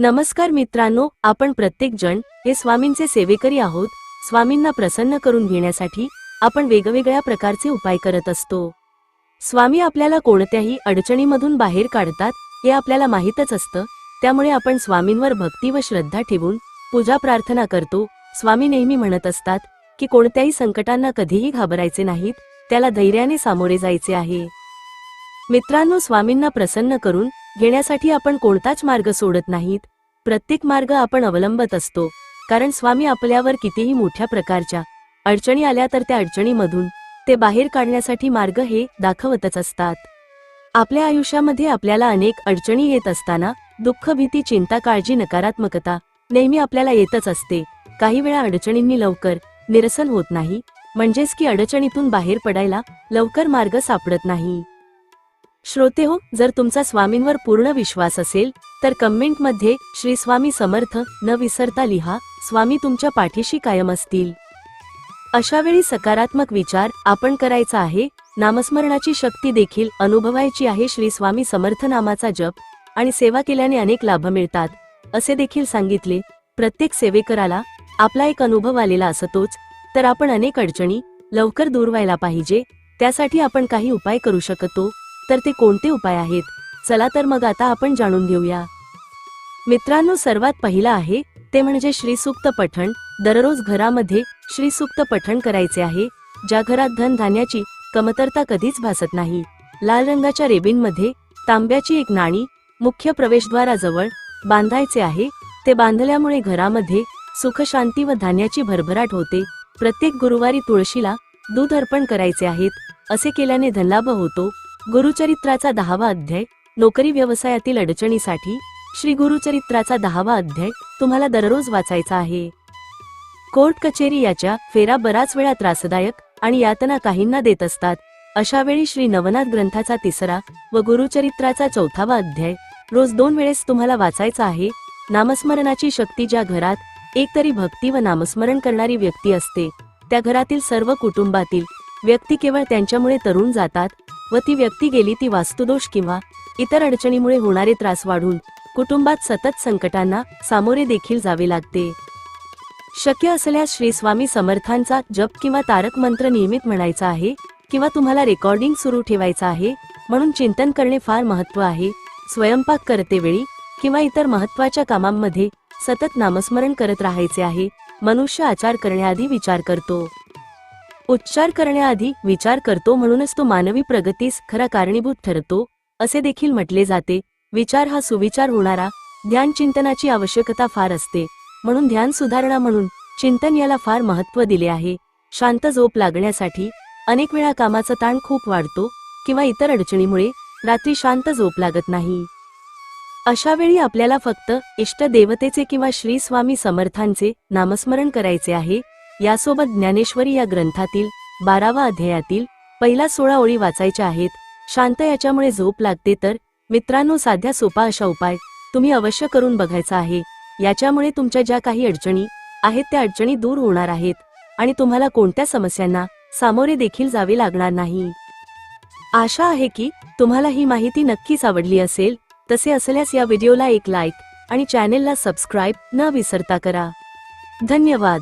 नमस्कार मित्रांनो आपण प्रत्येक जण हे स्वामींचे सेवेकरी आहोत. स्वामींना प्रसन्न करून घेण्यासाठी आपण वेगवेगळ्या प्रकारचे उपाय करत असतो. स्वामी आपल्याला कोणत्याही अडचणीमधून बाहेर काढतात हे आपल्याला माहीतच असतं. त्यामुळे आपण स्वामींवर भक्ती व श्रद्धा ठेवून पूजा प्रार्थना करतो. स्वामी नेहमी म्हणत असतात की कोणत्याही संकटांना कधीही घाबरायचे नाहीत त्याला धैर्याने सामोरे जायचे आहे. मित्रांनो स्वामींना प्रसन्न करून घेण्यासाठी आपण कोणताच मार्ग सोडत नाहीत. प्रत्येक मार्ग आपण अवलंबत असतो. कारण स्वामी आपल्यावर कितीही मोठ्या प्रकारच्या अडचणी आल्या तर त्या अडचणीमधून ते बाहेर काढण्यासाठी मार्ग हे दाखवतच असतात. आपल्या आयुष्यामध्ये आपल्याला अनेक अडचणी येत असताना दुःख भीती चिंता काळजी नकारात्मकता नेहमी आपल्याला येतच असते. काही वेळा अडचणींनी लवकर निरसन होत नाही. म्हणजेच की अडचणीतून बाहेर पडायला लवकर मार्ग सापडत नाही. श्रोते हो जर तुमचा स्वामींवर पूर्ण विश्वास असेल तर कमेंटमध्ये श्री स्वामी समर्थ न विसरता लिहा स्वामी तुमच्या पाठीशी कायम असतील. अशा वेळी सकारात्मक विचार आपण करायचा आहे नामस्मरणाची शक्ती देखील अनुभवायची आहे श्री स्वामी समर्थ नामाचा जप आणि सेवा केल्याने अनेक लाभ मिळतात असे देखील सांगितले. प्रत्येक सेवेकराला आपला एक अनुभव आलेला असतोच तर आपण अनेक अडचणी लवकर दूर व्हायला पाहिजे त्यासाठी आपण काही उपाय करू शकतो. तर ते कोणते उपाय आहेत? चला तर मग आता आपण जाणून घेऊया. मित्रांनो सर्वात पहिला आहे ते म्हणजे श्रीसूक्त पठण. दररोज घरामध्ये श्रीसूक्त पठण करायचे आहे ज्या घरात धन धान्याची कमतरता कधीच भासत नाही. लाल रंगाच्या रेबीनमध्ये तांब्याची एक नाणी मुख्य प्रवेशद्वाराजवळ बांधायचे आहे. ते बांधल्यामुळे घरामध्ये सुख शांती व धान्याची भरभराट होते. प्रत्येक गुरुवारी तुळशीला दूध अर्पण करायचे आहेत. असे केल्याने धनलाभ होतो. गुरुचरित्राचा दहावा अध्याय नोकरी व्यवसायातील अडचणीसाठी श्री गुरुचरित्राचा दहावा अध्याय तुम्हाला दररोज वाचायचा आहे. कोर्ट कचेरी याच्या फेरा बराच वेळा त्रासदायक आणि यातना काहींना देत असतात. अशा वेळी श्री नवनाथ ग्रंथाचा तिसरा व गुरुचरित्राचा चौथावा अध्याय रोज दोन वेळेस तुम्हाला वाचायचा आहे. नामस्मरणाची शक्ती ज्या घरात एक तरी भक्ती व नामस्मरण करणारी व्यक्ती असते त्या घरातील सर्व कुटुंबातील व्यक्ती केवळ त्यांच्यामुळे तरुण जातात व ती व्यक्ती गेली ती वास्तुदोष किंवा इतर अडचणीमुळे होणारे त्रास वाढून कुटुंबात सतत संकटांना सामोरे देखील जावे लागते. शक्य असल्यास श्री स्वामी समर्थांचा जप किंवा तारक मंत्र नियमित म्हणायचा आहे किंवा तुम्हाला रेकॉर्डिंग सुरू ठेवायचं आहे म्हणून चिंतन करणे फार महत्त्व आहे. स्वयंपाक करते वेळी किंवा इतर महत्त्वाच्या कामांमध्ये सतत नामस्मरण करत राहायचे आहे. मनुष्य आचार करण्याआधी विचार करतो. उच्चार करण्याआधी विचार करतो म्हणूनच तो मानवी प्रगतीस खरा कारणीभूत ठरतो असे देखील म्हटले जाते. विचार हा सुविचार होणारा ध्यान चिंतनाची आवश्यकता फार असते. म्हणून ध्यान सुधारणा म्हणून चिंतन याला फार महत्त्व दिले आहे. शांत झोप लागण्यासाठी अनेक वेळा कामाचा ताण खूप वाढतो किंवा इतर अडचणीमुळे रात्री शांत झोप लागत नाही. अशा वेळी आपल्याला फक्त इष्ट देवतेचे किंवा श्री स्वामी समर्थांचे नामस्मरण करायचे आहे. यासोबत ज्ञानेश्वरी या ग्रंथातील बारावा अध्यायातील पहिला सोळा ओळी वाचायच्या आहेत. शांत याच्यामुळे झोप लागते तर मित्रांनो साध्या सोपा अशा उपाय तुम्ही अवश्य करून बघायचा आहे. याच्यामुळे तुमच्या ज्या काही अडचणी आहेत त्या अडचणी दूर होणार आहेत आणि तुम्हाला कोणत्या समस्यांना सामोरे देखील जावे लागणार नाही. आशा आहे की तुम्हाला ही माहिती नक्कीच आवडली असेल. तसे असल्यास या व्हिडिओला एक लाईक आणि चॅनेलला सबस्क्राईब न विसरता करा. धन्यवाद.